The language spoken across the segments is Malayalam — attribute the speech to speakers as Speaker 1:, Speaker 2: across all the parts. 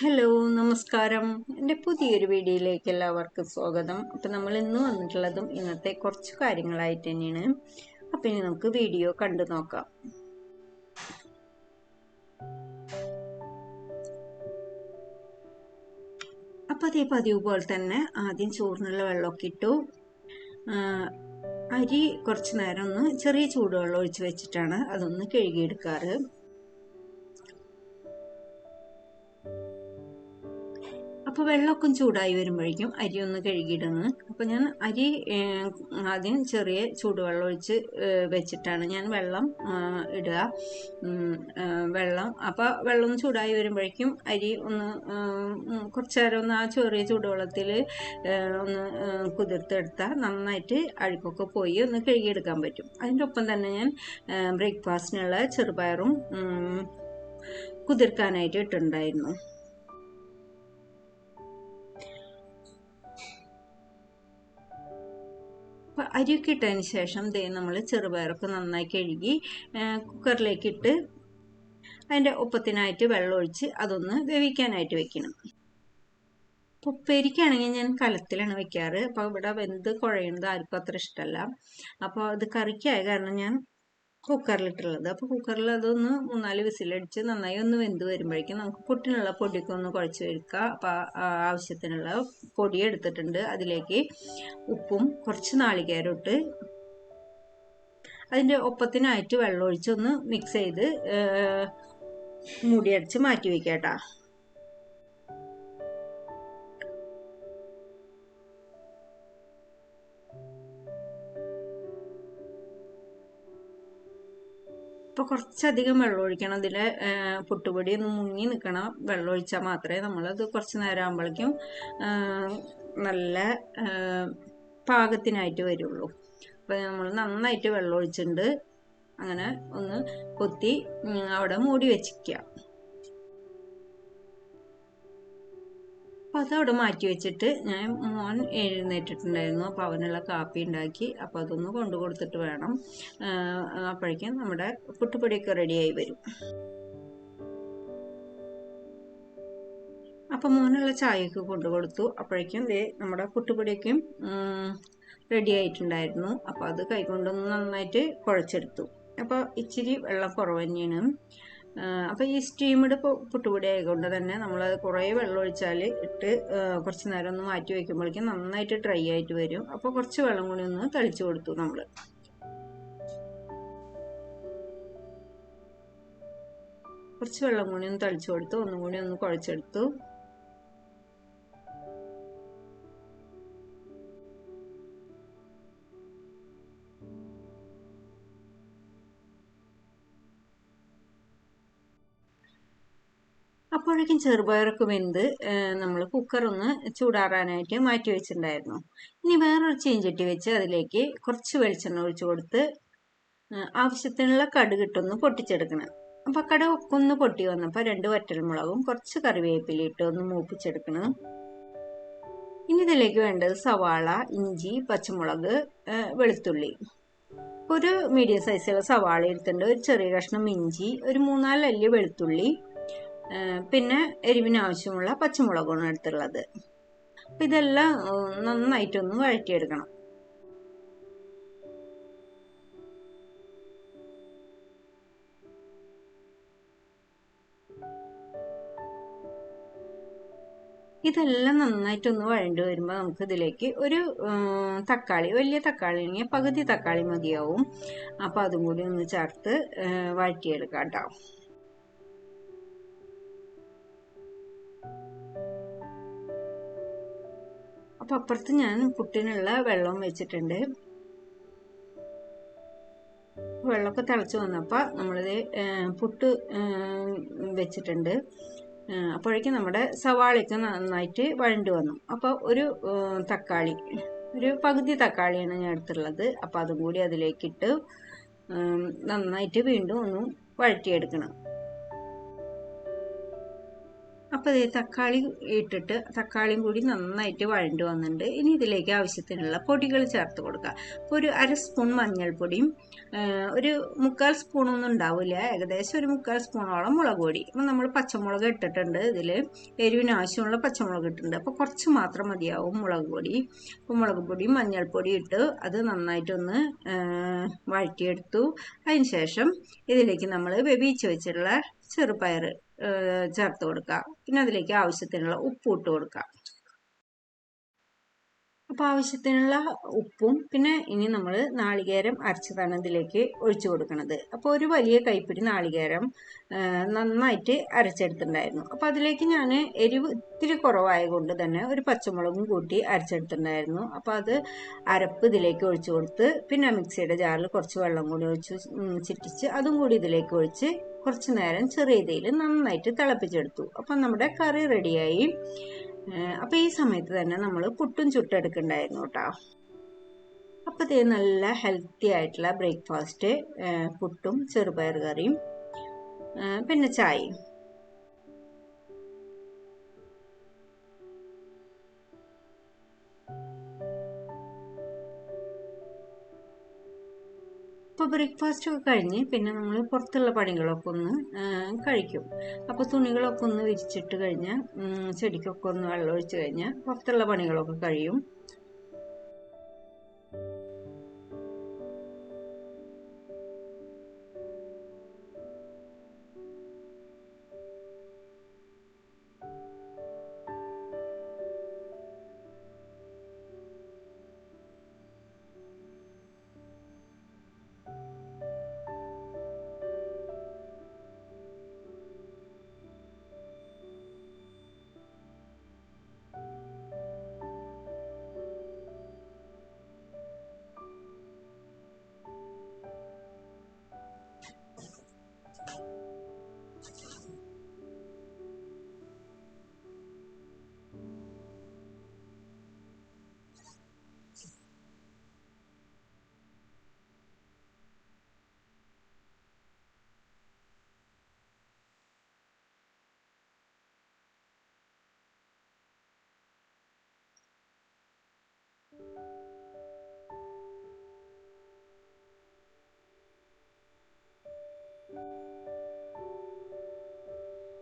Speaker 1: ഹലോ നമസ്കാരം. എന്റെ പുതിയൊരു വീഡിയോയിലേക്ക് എല്ലാവർക്കും സ്വാഗതം. അപ്പം നമ്മൾ ഇന്ന് വന്നിട്ടുള്ളതും ഇന്നത്തെ കുറച്ച് കാര്യങ്ങളായിട്ട് തന്നെയാണ്. അപ്പം ഇനി നമുക്ക് വീഡിയോ കണ്ടു നോക്കാം. അപ്പം അതേ പതിവ് പോലെ തന്നെ ആദ്യം ചോറിനുള്ള വെള്ളമൊക്കെ ഇട്ടു. അരി കുറച്ച് നേരം ഒന്ന് ചെറിയ ചൂടുവെള്ളം ഒഴിച്ച് വെച്ചിട്ടാണ് അതൊന്ന് കഴുകിയെടുക്കാറ്. അപ്പോൾ വെള്ളമൊക്കെ ചൂടായി വരുമ്പോഴേക്കും അരി ഒന്ന് കഴുകിയിടുന്നു. അപ്പോൾ ഞാൻ അരി ആദ്യം ചെറിയ ചൂടുവെള്ളം ഒഴിച്ച് വെച്ചിട്ടാണ് ഞാൻ വെള്ളം ഇടുക. വെള്ളം. അപ്പോൾ വെള്ളം ചൂടായി വരുമ്പോഴേക്കും അരി ഒന്ന് കുറച്ച് നേരം ഒന്ന് ആ ചെറിയ ചൂടുവെള്ളത്തിൽ ഒന്ന് കുതിർത്തെടുത്താൽ നന്നായിട്ട് അഴുക്കൊക്കെ പോയി ഒന്ന് കഴുകിയെടുക്കാൻ പറ്റും. അതിന്റെ ഒപ്പം തന്നെ ഞാൻ ബ്രേക്ക്ഫാസ്റ്റിനുള്ള ചെറുപയറും കുതിർക്കാനായിട്ട് ഇട്ടിട്ടുണ്ടായിരുന്നു. അപ്പോൾ അരിയൊക്കെ ഇട്ടതിന് ശേഷം ദേ നമ്മൾ ചെറുപയറൊക്കെ നന്നായി കഴുകി കുക്കറിലേക്ക് ഇട്ട് അതിന്റെ ഒപ്പത്തിനായിട്ട് വെള്ളം ഒഴിച്ച് അതൊന്ന് വേവിക്കാനായിട്ട് വെക്കണം. ഉപ്പേരിക്കാണെങ്കിൽ ഞാൻ കലത്തിലാണ് വെക്കാറ്. അപ്പോൾ ഇവിടെ വെന്ത് കുഴയുന്നത് ആർക്കും അത്ര ഇഷ്ടമല്ല. അപ്പോൾ അത് കറിക്കായ കാരണം ഞാൻ കുക്കറിലിട്ടുള്ളത്. അപ്പോൾ കുക്കറിൽ അതൊന്ന് മൂന്നാൽ വിസിലടിച്ച് നന്നായി ഒന്ന് വെന്ത് വരുമ്പോഴേക്കും നമുക്ക് പുട്ടിനുള്ള പൊടിയൊക്കെ ഒന്ന് കുഴച്ച് വെക്കുക അപ്പോൾ ആവശ്യത്തിനുള്ള പൊടി എടുത്തിട്ടുണ്ട്. അതിലേക്ക് ഉപ്പും കുറച്ച് നാളികേരം ഇട്ട് അതിന്റെ ഒപ്പത്തിനായിട്ട് വെള്ളം ഒഴിച്ചൊന്ന് മിക്സ് ചെയ്ത് മൂടിയടച്ച് മാറ്റി വയ്ക്കാം കേട്ടോ കുറച്ചധികം വെള്ളം ഒഴിക്കണം. അതിൽ പുട്ടുപൊടി ഒന്ന് മുങ്ങി നിൽക്കണം വെള്ളം ഒഴിച്ചാൽ മാത്രമേ നമ്മളത് കുറച്ച് നേരം ആകുമ്പോഴേക്കും നല്ല പാകത്തിനായിട്ട് വരുള്ളൂ. അപ്പോൾ നമ്മൾ നന്നായിട്ട് വെള്ളം ഒഴിച്ചിട്ടുണ്ട്. അങ്ങനെ ഒന്ന് കൊത്തി അവിടെ മൂടി വെച്ചിരിക്കുക അപ്പോൾ അതവിടെ മാറ്റി വെച്ചിട്ട് ഞാൻ മോൻ എഴുന്നേറ്റിട്ടുണ്ടായിരുന്നു. അപ്പോൾ അവനുള്ള കാപ്പി ഉണ്ടാക്കി. അപ്പോൾ അതൊന്ന് കൊണ്ടു കൊടുത്തിട്ട് വേണം. അപ്പോഴേക്കും നമ്മുടെ പുട്ടുപൊടിയൊക്കെ റെഡിയായി വരും. അപ്പോൾ മോനുള്ള ചായയൊക്കെ കൊണ്ടു കൊടുത്തു. അപ്പോഴേക്കും ദേ നമ്മുടെ പുട്ടുപൊടിയൊക്കെ റെഡി ആയിട്ടുണ്ടായിരുന്നു. അപ്പോൾ അത് കൈകൊണ്ടൊന്ന് നന്നായിട്ട് കുഴച്ചെടുത്തു. അപ്പോൾ ഇച്ചിരി വെള്ളം കുറവ് തന്നെയാണ്. അപ്പോൾ ഈ സ്റ്റീംഡ് പുട്ടുപൊടി ആയതുകൊണ്ട് തന്നെ നമ്മൾ കുറേ വെള്ളം ഒഴിച്ചാൽ ഇട്ട് കുറച്ച് നേരം ഒന്ന് മാറ്റി വയ്ക്കുമ്പോഴേക്കും നന്നായിട്ട് ഡ്രൈ ആയിട്ട് വരും. അപ്പോൾ കുറച്ച് വെള്ളം കൂടി ഒന്ന് തളിച്ചു കൊടുത്തു നമ്മൾ കുറച്ച് വെള്ളം കൂടി ഒന്ന് തളിച്ചു കൊടുത്തു ഒന്നും കൂടി ഒന്ന് കുഴച്ചെടുത്തു. അപ്പോഴേക്കും ചെറുപയറൊക്കെ വെന്ത് നമ്മൾ കുക്കർ ഒന്ന് ചൂടാറാനായിട്ട് മാറ്റി വെച്ചിട്ടുണ്ടായിരുന്നു. ഇനി വേറൊരു ചീഞ്ചട്ടി വെച്ച് അതിലേക്ക് കുറച്ച് വെളിച്ചെണ്ണ ഒഴിച്ചു കൊടുത്ത് ആവശ്യത്തിനുള്ള കടുകിട്ടൊന്ന് പൊട്ടിച്ചെടുക്കണം. അപ്പോൾ കടുകൊക്കെ ഒന്ന് പൊട്ടി വന്നപ്പോൾ രണ്ട് വറ്റൽമുളകും കുറച്ച് കറിവേപ്പില ഇട്ട് ഒന്ന് മൂപ്പിച്ചെടുക്കണം. ഇനി ഇതിലേക്ക് വേണ്ടത് സവാള ഇഞ്ചി പച്ചമുളക് വെളുത്തുള്ളി. ഒരു മീഡിയം സൈസുള്ള സവാള എടുത്തിട്ടുണ്ട്. ഒരു ചെറിയ കഷ്ണം ഇഞ്ചി ഒരു മൂന്നാൽ അല്ലി വെളുത്തുള്ളി പിന്നെ എരിവിന് ആവശ്യമുള്ള പച്ചമുളകാണ് എടുത്തുള്ളത്. അപ്പം ഇതെല്ലാം നന്നായിട്ടൊന്ന് വഴറ്റിയെടുക്കണം. ഇതെല്ലാം നന്നായിട്ടൊന്ന് വഴണ്ടി വരുമ്പോൾ നമുക്ക് ഇതിലേക്ക് ഒരു തക്കാളി വലിയ തക്കാളി ആണെങ്കിൽ പകുതി തക്കാളി മതിയാവും. അപ്പോൾ അതും കൂടി ഒന്ന് ചേർത്ത് വഴറ്റിയെടുക്കാം കേട്ടോ. അപ്പം അപ്പുറത്ത് ഞാൻ പുട്ടിനുള്ള വെള്ളം വെച്ചിട്ടുണ്ട്. വെള്ളമൊക്കെ തിളച്ച് വന്നപ്പോൾ നമ്മളിത് പുട്ട് വെച്ചിട്ടുണ്ട്. അപ്പോഴേക്കും നമ്മുടെ സവാളയൊക്കെ നന്നായിട്ട് വഴണ്ടു വന്നു. അപ്പോൾ ഒരു തക്കാളി ഒരു പകുതി തക്കാളിയാണ് ഞാൻ എടുത്തുള്ളത് അപ്പോൾ അതും കൂടി അതിലേക്കിട്ട് നന്നായിട്ട് വീണ്ടും ഒന്ന് വഴറ്റിയെടുക്കണം. അപ്പോൾ ഇതേ തക്കാളി ഇട്ടിട്ട് തക്കാളിയും കൂടി നന്നായിട്ട് വഴണ്ടു വന്നിട്ടുണ്ട്. ഇനി ഇതിലേക്ക് ആവശ്യത്തിനുള്ള പൊടികൾ ചേർത്ത് കൊടുക്കുക അപ്പോൾ ഒരു അര സ്പൂൺ മഞ്ഞൾപ്പൊടിയും ഒരു മുക്കാൽ സ്പൂണൊന്നും ഉണ്ടാവില്ല ഏകദേശം ഒരു മുക്കാൽ സ്പൂണോളം മുളക് പൊടി. അപ്പം നമ്മൾ പച്ചമുളക് ഇട്ടിട്ടുണ്ട്. ഇതിൽ എരിവിന് ആവശ്യമുള്ള പച്ചമുളക് ഇട്ടിട്ടുണ്ട്. അപ്പോൾ കുറച്ച് മാത്രം മതിയാവും മുളക് പൊടി. അപ്പോൾ മുളക് പൊടിയും മഞ്ഞൾപ്പൊടി ഇട്ട് അത് നന്നായിട്ടൊന്ന് വഴറ്റിയെടുത്തു. അതിന് ശേഷം ഇതിലേക്ക് നമ്മൾ വേവിച്ച് വെച്ചിട്ടുള്ള ചെറുപയർ ചേർത്ത് കൊടുക്കുക പിന്നെ അതിലേക്ക് ആവശ്യത്തിനുള്ള ഉപ്പ് ഇട്ട് കൊടുക്കുക അപ്പോൾ ആവശ്യത്തിനുള്ള ഉപ്പും പിന്നെ ഇനി നമ്മൾ നാളികേരം അരച്ചതാണ് ഇതിലേക്ക് ഒഴിച്ചു കൊടുക്കുന്നത് അപ്പോൾ ഒരു വലിയ കൈപ്പിടി നാളികേരം നന്നായിട്ട് അരച്ചെടുത്തിട്ടുണ്ടായിരുന്നു. അപ്പോൾ അതിലേക്ക് ഞാൻ എരിവ് ഇത്തിരി കുറവായ കൊണ്ട് തന്നെ ഒരു പച്ചമുളകും കൂട്ടി അരച്ചെടുത്തിട്ടുണ്ടായിരുന്നു. അപ്പോൾ അത് അരപ്പ് ഇതിലേക്ക് ഒഴിച്ചു കൊടുത്ത് പിന്നെ മിക്സിയുടെ ജാറിൽ കുറച്ച് വെള്ളം കൂടി ഒഴിച്ച് ചിറ്റിച്ച് അതും കൂടി ഇതിലേക്ക് ഒഴിച്ച് കുറച്ച് നേരം ചെറിയ തീയിൽ നന്നായിട്ട് തിളപ്പിച്ചെടുത്തു. അപ്പം നമ്മുടെ കറി റെഡിയായി അപ്പം ഈ സമയത്ത് തന്നെ നമ്മൾ പുട്ടും ചുട്ടെടുക്കണ്ടായിരുന്നു കേട്ടോ അപ്പോൾ ഇത് നല്ല ഹെൽത്തി ആയിട്ടുള്ള ബ്രേക്ക്ഫാസ്റ്റ് പുട്ടും ചെറുപയർ കറിയും പിന്നെ ചായയും. ഇപ്പോൾ ബ്രേക്ക്ഫാസ്റ്റ് ഒക്കെ കഴിഞ്ഞ് പിന്നെ നമ്മൾ പുറത്തുള്ള പണികളൊക്കെ ഒന്ന് കഴിക്കും. അപ്പോൾ തുണികളൊക്കെ ഒന്ന് വിരിച്ചിട്ട് കഴിഞ്ഞാൽ ചെടിക്കൊക്കെ ഒന്ന് വെള്ളം ഒഴിച്ച് കഴിഞ്ഞാൽ പുറത്തുള്ള പണികളൊക്കെ കഴിയും.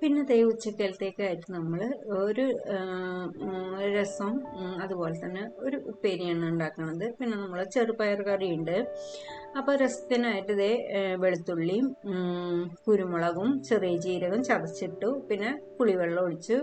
Speaker 1: പിന്നെ ദേ ഉച്ചക്കലത്തേക്കായിട്ട് നമ്മൾ ഒരു രസം അതുപോലെ തന്നെ ഒരു ഉപ്പേരിയാണ് ഉണ്ടാക്കുന്നത് പിന്നെ നമ്മൾ ചെറുപയർ കറിയുണ്ട്. അപ്പോൾ രസത്തിനായിട്ട് ഇതേ വെളുത്തുള്ളിയും കുരുമുളകും ചെറിയ ജീരകം ചതച്ചിട്ടു പിന്നെ പുളിവെള്ളം ഒഴിച്ച്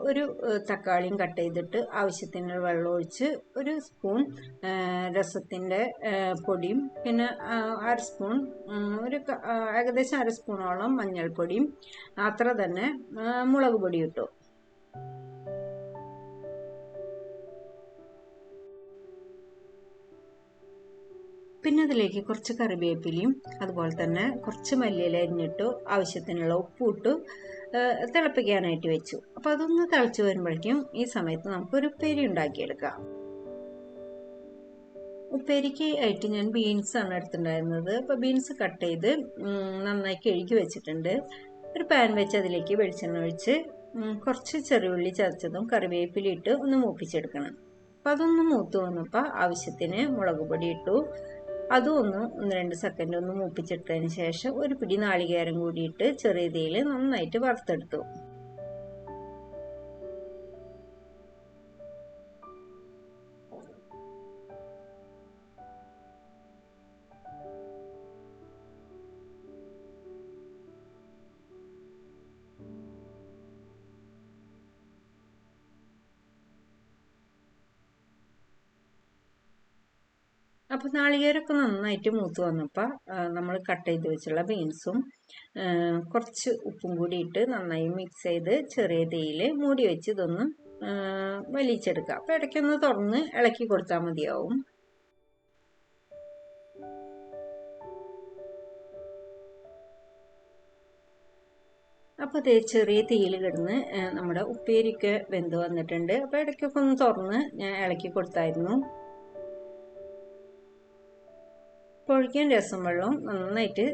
Speaker 1: ഒരു തക്കാളിയും കട്ട് ചെയ്തിട്ട് ആവശ്യത്തിന് വെള്ളം ഒഴിച്ച് ഒരു സ്പൂൺ രസത്തിന്റെ പൊടിയും പിന്നെ അര സ്പൂൺ ഒരു ഏകദേശം അര സ്പൂണോളം മഞ്ഞൾപ്പൊടിയും അത്ര തന്നെ മുളക് പൊടി ഇട്ടു. പിന്നെ അതിലേക്ക് കുറച്ച് കറിവേപ്പിലയും അതുപോലെ തന്നെ കുറച്ച് മല്ലിയില അരിഞ്ഞിട്ടു ആവശ്യത്തിനുള്ള ഉപ്പും ഇട്ടു തിളപ്പിക്കാനായിട്ട് വെച്ചു. അപ്പോൾ അതൊന്ന് തിളച്ച് വരുമ്പോഴേക്കും ഈ സമയത്ത് നമുക്കൊരു ഉപ്പേരി ഉണ്ടാക്കിയെടുക്കാം. ഉപ്പേരിക്ക് ആയിട്ട് ഞാൻ ബീൻസ് ആണ് എടുത്തിട്ടുണ്ടായിരുന്നത്. അപ്പോൾ ബീൻസ് കട്ട് ചെയ്ത് നന്നായി കഴുകി വെച്ചിട്ടുണ്ട്. ഒരു പാൻ വെച്ച് അതിലേക്ക് വെളിച്ചെണ്ണ ഒഴിച്ച് കുറച്ച് ചെറിയുള്ളി ചതച്ചതും കറിവേപ്പില ഇട്ട് ഒന്ന് മൂപ്പിച്ചെടുക്കണം. അപ്പോൾ അതൊന്ന് മൂത്ത് വന്നപ്പോൾ ആവശ്യത്തിന് മുളക് പൊടി ഇട്ടു. അതും ഒന്ന് ഒന്ന് രണ്ട് സെക്കൻഡ് ഒന്ന് മൂപ്പിച്ചെടുത്തതിന് ശേഷം ഒരു പിടി നാളികേരം കൂടിയിട്ട് ചെറിയ തീയിൽ നന്നായിട്ട് വറുത്തെടുത്തു. അപ്പോൾ നാളികേരമൊക്കെ നന്നായിട്ട് മൂത്ത് വന്നപ്പോൾ നമ്മൾ കട്ട് ചെയ്ത് വെച്ചുള്ള ബീൻസും കുറച്ച് ഉപ്പും കൂടി ഇട്ട് നന്നായി മിക്സ് ചെയ്ത് ചെറിയ തീയിൽ മൂടി വെച്ച് ഇതൊന്ന് വലിച്ചെടുക്കുക. അപ്പോൾ ഇടയ്ക്കൊന്ന് തുറന്ന് ഇളക്കി കൊടുത്താൽ മതിയാവും. അപ്പോൾ അതേ ചെറിയ തീയിൽ കിടന്ന് നമ്മുടെ ഉപ്പേരിയൊക്കെ വെന്ത് വന്നിട്ടുണ്ട്. അപ്പോൾ ഇടയ്ക്കൊക്കെ ഒന്ന് തുറന്ന് ഞാൻ ഇളക്കി കൊടുത്തായിരുന്നു. പൊഴിക്കാൻ രസം വെള്ളവും നന്നായിട്ട്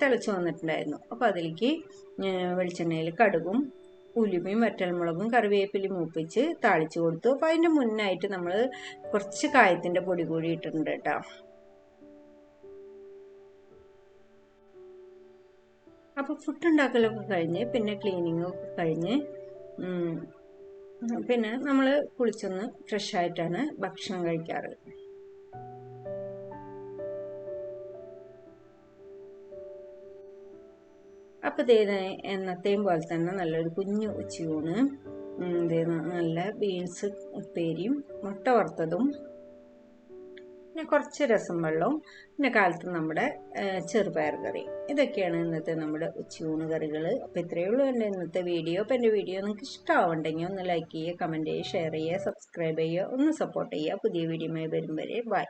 Speaker 1: തിളച്ച് വന്നിട്ടുണ്ടായിരുന്നു. അപ്പോൾ അതിലേക്ക് വെളിച്ചെണ്ണയിൽ കടുകും ഉലുമയും വറ്റൽമുളകും കറിവേപ്പിലയും മൂപ്പിച്ച് താളിച്ചു കൊടുത്തു. അപ്പോൾ അതിന്റെ മുന്നായിട്ട് നമ്മൾ കുറച്ച് കായത്തിന്റെ പൊടി കൂടി ഇട്ടിട്ടുണ്ട് കേട്ടോ. അപ്പോൾ ഫുഡ് ഉണ്ടാക്കലൊക്കെ കഴിഞ്ഞ് പിന്നെ ക്ലീനിങ് ഒക്കെ കഴിഞ്ഞ് പിന്നെ നമ്മൾ കുളിച്ചൊന്ന് ഫ്രഷ് ആയിട്ടാണ് ഭക്ഷണം കഴിക്കാറ്. അപ്പോൾ ഇതേ എന്നത്തെയും പോലെ തന്നെ നല്ലൊരു കുഞ്ഞു ഉച്ചയൂണ്. നല്ല ബീൻസ് ഉപ്പേരിയും മുട്ട വറുത്തതും പിന്നെ കുറച്ച് രസം വെള്ളവും പിന്നെ കാലത്ത് നമ്മുടെ ചെറുപയർ കറി. ഇതൊക്കെയാണ് ഇന്നത്തെ നമ്മുടെ ഉച്ചയൂണ് കറികൾ അപ്പോൾ ഇത്രയേ ഉള്ളൂ എന്റെ ഇന്നത്തെ വീഡിയോ. അപ്പോൾ എന്റെ വീഡിയോ നിങ്ങൾക്ക് ഇഷ്ടമാവുണ്ടെങ്കിൽ ഒന്ന് ലൈക്ക് ചെയ്യുക കമന്റ് ചെയ്യുക ഷെയർ ചെയ്യുക സബ്സ്ക്രൈബ് ചെയ്യുക ഒന്ന് സപ്പോർട്ട് ചെയ്യുക. പുതിയ വീഡിയോയുമായി വരും വരെ ബൈ.